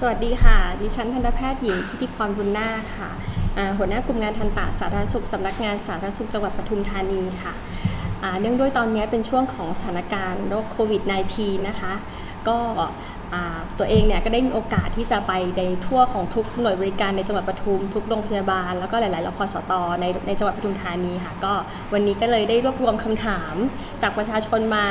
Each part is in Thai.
สวัสดีค่ะ ดิฉันทันตแพทย์หญิงทิติพรบุญนาคค่ะ หัวหน้ากลุ่มงานทันตะสาธารณสุขสำนักงานสาธารณสุขจังหวัดปทุมธานีค่ะ เนื่องด้วยตอนนี้เป็นช่วงของสถานการณ์โรคโควิด -19 นะคะ ก็ตัวเองเนี่ยก็ได้มีโอกาสที่จะไปในทั่วของทุกหน่วยบริการในจังหวัดปทุมทุกโรงพยาบาล แล้วก็หลายๆรพสตในในจังหวัดปทุมธานีค่ะ ก็วันนี้ก็เลยได้รวบรวมคำถามจากประชาชนมา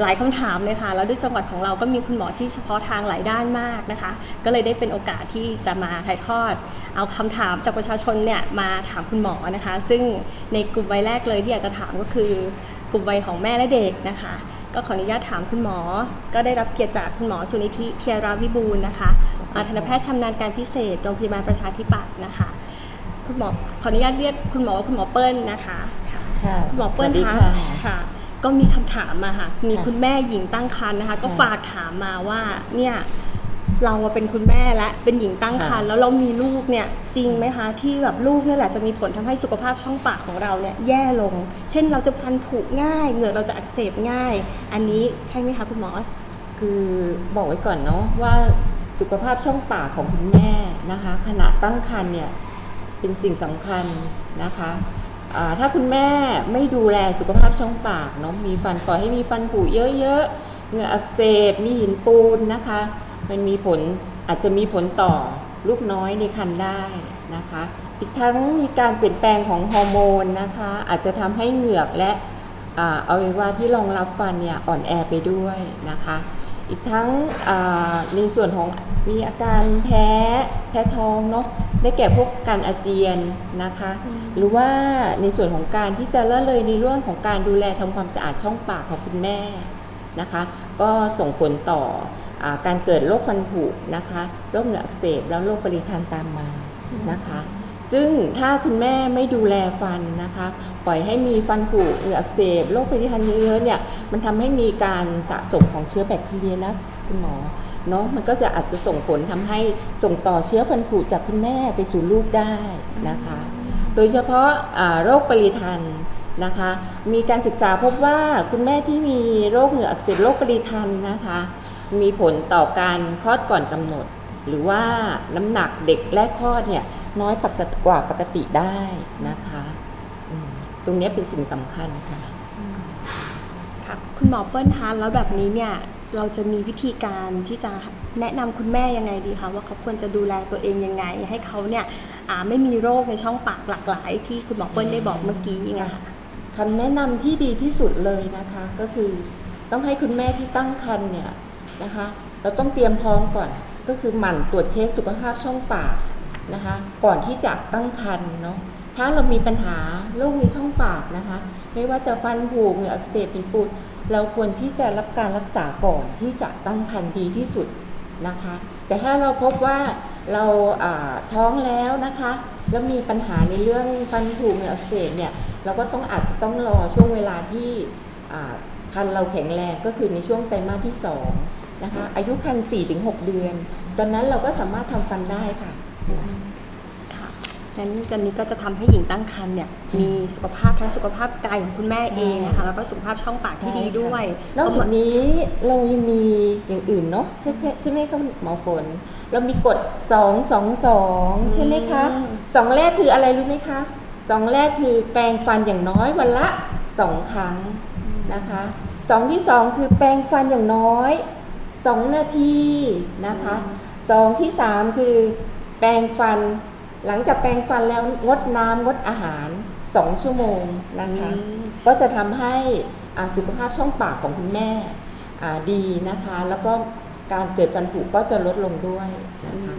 หลายคำถามเลยค่ะ แล้วด้วยจังหวัดของเราก็มีคุณหมอที่เฉพาะทางหลายด้านมากนะคะ ก็เลยได้เป็นโอกาสที่จะมาถ่ายทอด เอาคำถามจากประชาชนเนี่ยมาถามคุณหมอนะคะ ซึ่งในกลุ่มวัยแรกเลยที่อยากจะถามก็คือกลุ่มวัยของแม่และเด็กนะคะ ก็ขออนุญาตถามคุณหมอ ก็ได้รับเกียรติจากคุณหมอสุนิธิเทียราวิบูลย์นะคะอ่าทันตแพทย์ชำนาญการพิเศษโรงพยาบาลประชาธิปัตย์นะคะคุณหมอขออนุญาตเรียกคุณหมอว่าคุณหมอเปิ้ลนะคะ ค่ะค่ะหมอเปิ้ลสวัสดีคะค่ะค่ะ ก็มีคำถามมาค่ะ มีค่ะคุณแม่หญิงตั้งครรภ์นะคะ ก็ค่ะฝากถามมาว่าเนี่ยเราอะเป็นคุณแม่และเป็นหญิงตั้งครรภ์ค่ะแล้วเรามีลูกเนี่ยจริงไหมคะ ที่แบบลูกเนี่ยแหละจะมีผลทำให้สุขภาพช่องปากของเราเนี่ยแย่ลง เช่นเราจะฟันผุง่าย เหงือกเราจะอักเสบง่าย อันนี้ใช่ไหมคะคุณหมอ คือบอกไว้ก่อนเนาะว่าสุขภาพช่องปากของคุณแม่นะคะ ขณะตั้งครรภ์เนี่ยเป็นสิ่งสำคัญนะคะอ่า ถ้าคุณแม่ไม่ดูแลสุขภาพช่องปากเนาะมีฟันปล่อยให้มีฟันผุเยอะๆเหงื่ออักเสบมีหินปูนนะคะ มันมีผลอาจจะมีผลต่อลูกน้อยในครรภ์ได้นะคะ อีกทั้งมีการเปลี่ยนแปลงของฮอร์โมนนะคะ อาจจะทำให้เหงือกและอ่าอวัยวะที่รองรับฟันเนี่ยอ่อนแอไปด้วยนะคะ อีกทั้งอ่าในส่วนของมีอาการแพ้แพ้ท้องเนาะได้แก่พวกการอาเจียนนะคะอืมหรือว่าในส่วนของการที่จะละเลยในเรื่องของการดูแลทำความสะอาดช่องปากของคุณแม่นะคะ ก็ส่งผลต่ออาการเกิดโรคฟันผุนะคะโรคเหงื่ออักเสบแล้วโรคปริทันตามมานะคะ ซึ่งถ้าคุณแม่ไม่ดูแลฟันนะคะ ปล่อยให้มีฟันผุเหงืออักเสบโรคปฏิทันเยอะๆเนี่ยมันทำให้มีการสะสมของเชื้อแบคทีเรียนะคุณหมอเนาะมันก็จะอาจจะส่งผลทำให้ส่งต่อเชื้อฟันผุจากคุณแม่ไปสู่ลูกได้นะคะ โดยเฉพาะอ่าโรคปริทันนะคะ มีการศึกษาพบว่าคุณแม่ที่มีโรคเหงืออักเสบโรคปริทันนะคะ มีผลต่อการคลอดก่อนกำหนด หรือว่าน้ำหนักเด็กแรกคลอดเนี่ยน้อยปกติกว่าปกติได้นะคะอืมตรงเนี้ยเป็นสิ่งสำคัญค่ะ ค่ะคุณหมอเปิ้ลทานแล้วแบบนี้เนี่ยเราจะมีวิธีการที่จะแนะนำคุณแม่ยังไงดีคะว่าเขาควรจะดูแลตัวเองยังไง ให้เขาเนี่ยอ่าไม่มีโรคในช่องปากหลากหลาย ที่คุณหมอเปิ้ลได้บอกเมื่อกี้ไงคะ คำแนะนำที่ดีที่สุดเลยนะคะก็คือต้องให้คุณแม่ที่ตั้งครรภ์เนี่ยนะคะ เราต้องเตรียมพร้อมก่อน ก็คือหมั่นตรวจเช็คสุขภาพช่องปากนะคะ ก่อนที่จะตั้งครรภ์เนาะถ้าเรามีปัญหาโรคในช่องปากนะคะ ไม่ว่าจะฟันผุเหงื่ออักเสบเป็นปูดเราควรที่จะรับการรักษาก่อนที่จะตั้งครรภ์ดีที่สุดนะคะ แต่ถ้าเราพบว่าเราท้องแล้วนะคะ แล้วมีปัญหาในเรื่องฟันผุเหงื่ออักเสบเนี่ยเราก็ต้องอาจจะต้องรอช่วงเวลาที่อ่าคันเราแข็งแรงก็คือในช่วงไตรมาสที่ 2 นะคะอายุคัน4-6เดือน ตอนนั้นเราก็สามารถทำฟันได้ค่ะค่ะงั้นกันนี้ก็จะทำให้หญิงตั้งครรภ์เนี่ยมีสุขภาพทั้งสุขภาพกายของคุณแม่เองนะคะแล้วก็สุขภาพช่องปากที่ดีด้วยนอกจากนี้เรายังมีอย่างอื่นเนาะใช่ไหมใช่ไหมคะหมอฝน เรามีกฎ2 2 2 ใช่ไหมคะสองแรกคืออะไรรู้ไหมคะสองแรกคือแปรงฟันอย่างน้อยวันละ 2 ครั้งนะคะสองที่สองคือแปรงฟันอย่างน้อย 2 นาทีนะคะสองที่สามคือแปรงฟัน หลังจากแปรงฟันแล้วงดน้ำงดอาหาร 2 ชั่วโมงนะคะอืมก็จะทำให้อ่าสุขภาพช่องปากของคุณแม่อ่าดีนะคะ แล้วก็การเกิดฟันผุก็จะลดลงด้วยนะคะ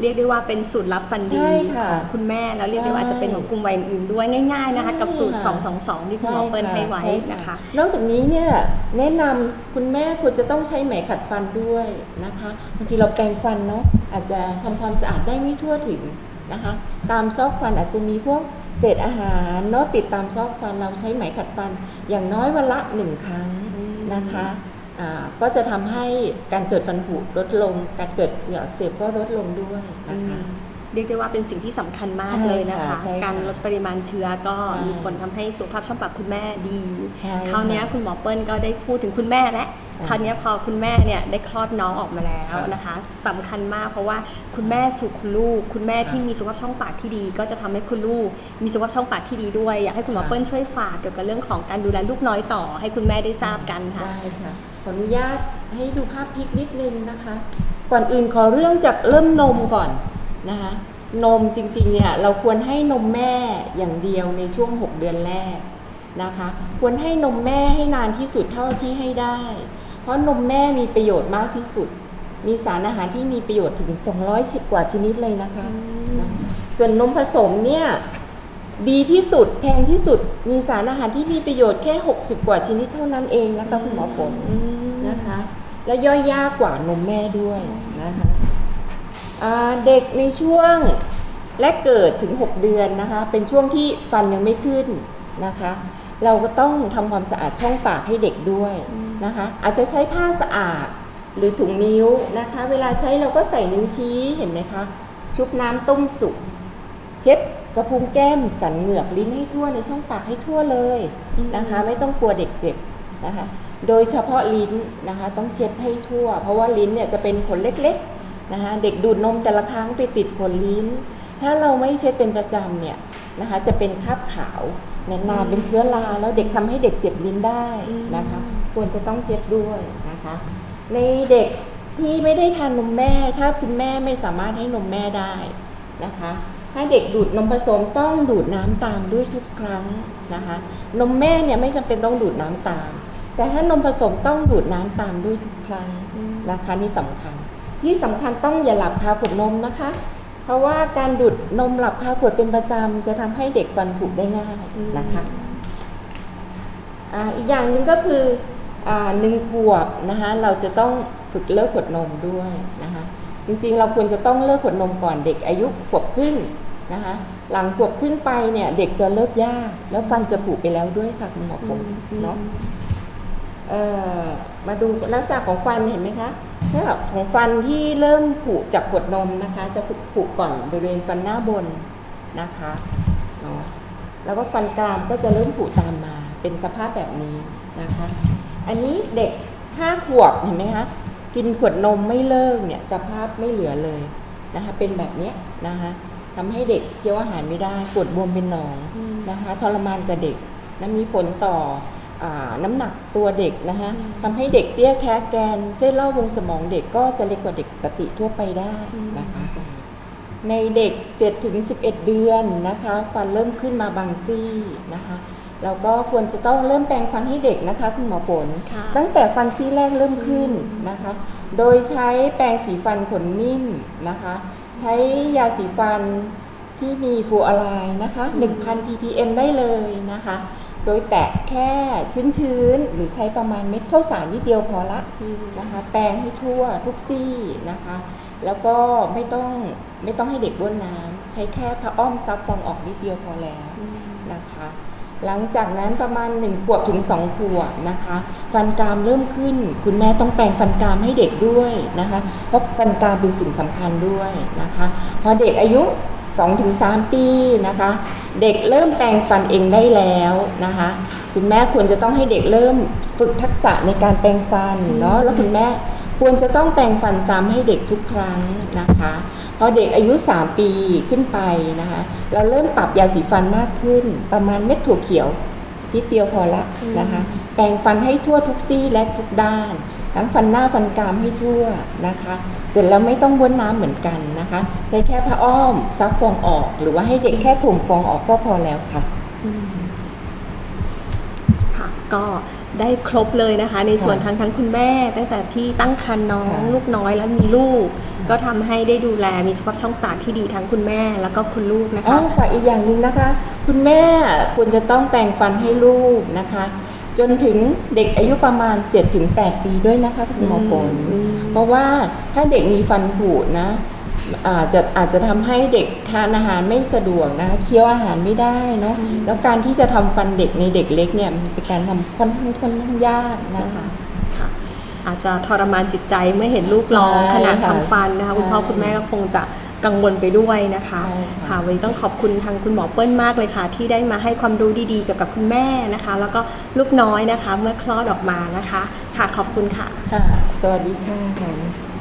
เรียกได้ว่าเป็นสูตรลับฟันดีใช่ค่ะของคุณแม่แล้วเรียกได้ว่าใช่จะเป็นของกลุ่มวัยอื่นด้วยง่ายๆนะคะใช่กับสูตรค่ะ222 ที่คุณหมอเปิ้ลให้ไว้ช่นะคะ นอกจากนี้เนี่ยแนะนำคุณแม่ควรจะต้องใช้ไหมขัดฟันด้วยนะคะบางทีเราแปรงฟันเนาะอาจจะทำความสะอาดได้ไม่ทั่วถึงนะคะ ตามซอกฟันอาจจะมีพวกเศษอาหารเนาะติดตามซอกฟันเราใช้ไหมขัดฟัน อย่างน้อยวันละหนึ่งครั้งอืมนะคะอ่า ก็จะทำให้การเกิดฟันผุลดลง การเกิดเหงื่ออักเสบก็ลดลงด้วยอืนะคะมเรียกได้ว่าเป็นสิ่งที่สำคัญมากใช่เลยนะคะค่ะใช่ค่ะการลดปริมาณเชื้อก็ใช่มีผลทำให้สุขภาพช่องปากคุณแม่ดีใช่คราวเนี้ยค่ะคุณหมอเปิ้ลก็ได้พูดถึงคุณแม่และ ค่ะคราวนี้พอคุณแม่เนี่ยได้คลอดน้องออกมาแล้วนะคะสำคัญมากเพราะว่าคุณแม่สู่คุณลูก คุณแม่ที่มีสุขภาพช่องปากที่ดี ก็จะทำให้คุณลูก มีสุขภาพช่องปากที่ดีด้วยอยากให้คุณหมอเปิ้ลช่วยฝากเกี่ยวกับเรื่องของการดูแลลูกน้อยต่อ ให้คุณแม่ได้ทราบกันค่ะได้ค่ะขออนุญาตให้ดูภาพพลิกนิดนึงนะคะ ก่อนอื่นขอเรื่องจากเริ่มนมก่อนนะคะนมจริงๆเนี่ยเราควรให้นมแม่อย่างเดียวในช่วง 6 เดือนแรกนะคะ ควรให้นมแม่ให้นานที่สุดเท่าที่ให้ได้ เพราะนมแม่มีประโยชน์มากที่สุด มีสารอาหารที่มีประโยชน์ถึง210กว่าชนิดเลยนะคะนะส่วนนมผสมเนี่ยดีที่สุดแพงที่สุด มีสารอาหารที่มีประโยชน์แค่ 60 กว่าชนิดเท่านั้นเองนะคะคุณหมอฝนอืมนะคะ และย่อยยากกว่านมแม่ด้วยนะคะอ่าเด็กในช่วงและเกิดถึง 6 เดือนนะคะ เป็นช่วงที่ฟันยังไม่ขึ้นนะคะ เราก็ต้องทำความสะอาดช่องปากให้เด็กด้วยนะคะ อาจจะใช้ผ้าสะอาดหรือถุงนิ้วนะคะ เวลาใช้เราก็ใส่นิ้วชี้เห็นไหมคะ ชุบน้ำต้มสุกเช็ดกระพุ้งแก้มสันเหงือกลิ้นให้ทั่วในช่องปากให้ทั่วเลยนะคะ ไม่ต้องกลัวเด็กเจ็บนะคะ โดยเฉพาะลิ้นนะคะ ต้องเช็ดให้ทั่ว เพราะว่าลิ้นเนี่ยจะเป็นขนเล็กๆนะคะ เด็กดูดนมแต่ละครั้งไปติดขนลิ้น ถ้าเราไม่เช็ดเป็นประจำเนี่ยนะคะ จะเป็นคราบขาว นานๆเป็นเชื้อราแล้วเด็กทำให้เด็กเจ็บลิ้นได้นะคะ ควรจะต้องเช็ดด้วยนะคะ ในเด็กที่ไม่ได้ทานนมแม่ ถ้าคุณแม่ไม่สามารถให้นมแม่ได้นะคะถ้าเด็กดูดนมผสมต้องดูดน้ำตามด้วยทุกครั้งนะคะ นมแม่เนี่ยไม่จำเป็นต้องดูดน้ำตาม แต่ถ้านมผสมต้องดูดน้ำตามด้วยทุกครั้งนะคะนี่สำคัญ ที่สำคัญต้องอย่าหลับคาขวดนมนะคะ เพราะว่าการดูดนมหลับคาขวดเป็นประจำจะทำให้เด็กฟันผุได้ง่ายนะคะอ่าอีกอย่างหนึ่งก็คืออ่าหนึ่งขวบนะคะเราจะต้องฝึกเลิกขวดนมด้วยนะคะจริงๆเราควรจะต้องเลิกขวดนมก่อนเด็กอายุขวบครึ่งนะคะหลังขวบครึ่งไปเนี่ยเด็กจะเลิกยาก แล้วฟันจะผุไปแล้วด้วยค่ะคุณหมอฝนเนาะเอ่อ มาดูลักษณะของฟันเห็นไหมคะถ้าของฟันที่เริ่มผุจากขวดนมนะคะ จะผุก่อนบริเวณฟันหน้าบนนะคะเนาะแล้วก็ฟันกรามก็จะเริ่มผุตามมา เป็นสภาพแบบนี้นะคะ อันนี้เด็ก5ขวบเห็นไหมคะกินขวดนมไม่เลิกเนี่ยสภาพไม่เหลือเลยนะคะเป็นแบบเนี้ยนะคะทำให้เด็กเคี้ยวอาหารไม่ได้ปวดบวมเป็นหนองนะคะ ทรมานกับเด็กและมีผลต่อ น้ำหนักตัวเด็กนะคะทำให้เด็กเตี้ยแค่แกน เส้นรอบวงสมองเด็กก็จะเล็กกว่าเด็กปกติทั่วไปได้นะคะ ในเด็ก7ถึง11 เดือนนะคะ ฟันเริ่มขึ้นมาบางซี่นะคะเราก็ควรจะต้องเริ่มแปรงฟันให้เด็กนะคะคุณหมอฝนค่ะตั้งแต่ฟันซี่แรกเริ่มขึ้นนะคะ โดยใช้แปรงสีฟันขนนิ่มนะคะ ใช้ยาสีฟันที่มีฟลูออไรด์นะคะ 1,000 ppm ได้เลยนะคะ โดยแตะแค่ชื้นๆ หรือใช้ประมาณเม็ดข้าวสารนิดเดียวพอละนะคะ แปรงให้ทั่วทุกซี่นะคะ แล้วก็ไม่ต้องไม่ต้องให้เด็กบ้วนน้ำใช้แค่ผ้าอ้อมซับฟองออกนิดเดียวพอแล้วนะคะ หลังจากนั้นประมาณ1ขวบถึง2ขวบนะคะ ฟันกรามเริ่มขึ้น คุณแม่ต้องแปรงฟันกรามให้เด็กด้วยนะคะ เพราะฟันกรามเป็นสิ่งสำคัญด้วยนะคะ พอเด็กอายุ2-3ปีนะคะ เด็กเริ่มแปรงฟันเองได้แล้วนะคะ คุณแม่ควรจะต้องให้เด็กเริ่มฝึกทักษะในการแปรงฟันเนาะแล้วคุณแม่ควรจะต้องแปรงฟันซ้ำให้เด็กทุกครั้งนะคะพอเด็กอายุ 3 ปีขึ้นไปนะคะ เราเริ่มปรับยาสีฟันมากขึ้น ประมาณเม็ดถั่วเขียวนิดเดียวพอละนะคะ แปรงฟันให้ทั่วทุกซี่และทุกด้าน ทั้งฟันหน้าฟันกรามให้ทั่วนะคะ เสร็จแล้วไม่ต้องบ้วนน้ำเหมือนกันนะคะ ใช้แค่ผ้าอ้อมซับฟองออก หรือว่าให้เด็กแค่ถมฟองออกก็พอแล้วค่ะค่ะ ก็ได้ครบเลยนะคะ ในส่วนทั้งทั้งคุณแม่ตั้งแต่ที่ตั้งครรภ์น้องลูกน้อยแล้วมีลูก ก็ทำให้ได้ดูแลมีสุขภาพช่องปากที่ดีทั้งคุณแม่แล้วก็คุณลูกนะอ๋อฝากอีกอย่างหนึ่งนะคะ คุณแม่ควรจะต้องแปรงฟันให้ลูกนะคะ จนถึงเด็กอายุประมาณ 7-8 ปีด้วยนะคะคุณหมอฝนอืมเพราะว่าถ้าเด็กมีฟันผุนะอาจจะอาจจะทำให้เด็กทานอาหารไม่สะดวกนะคะเคี้ยวอาหารไม่ได้เนาะแล้วการที่จะทำฟันเด็กในเด็กเล็กเนี่ยมันเป็นการทำค่อนข้างค่อนข้างยากนะคะค่ะอาจจะทรมานจิตใจเมื่อเห็นลูกร้องใช่ขณะค่ะทำฟันนะคะคุณพ่อใช่คุณแม่ก็คงจะ กังวลไปด้วยนะคะใช่ค่ะค่ะวันนี้ต้องขอบคุณทางคุณหมอเปิ้ลมากเลยค่ะ ที่ได้มาให้ความรู้ดีๆเกี่ยวกับคุณแม่นะคะ แล้วก็ลูกน้อยนะคะ เมื่อคลอดออกมานะคะค่ะขอบคุณค่ะค่ะ สวัสดีค่ะ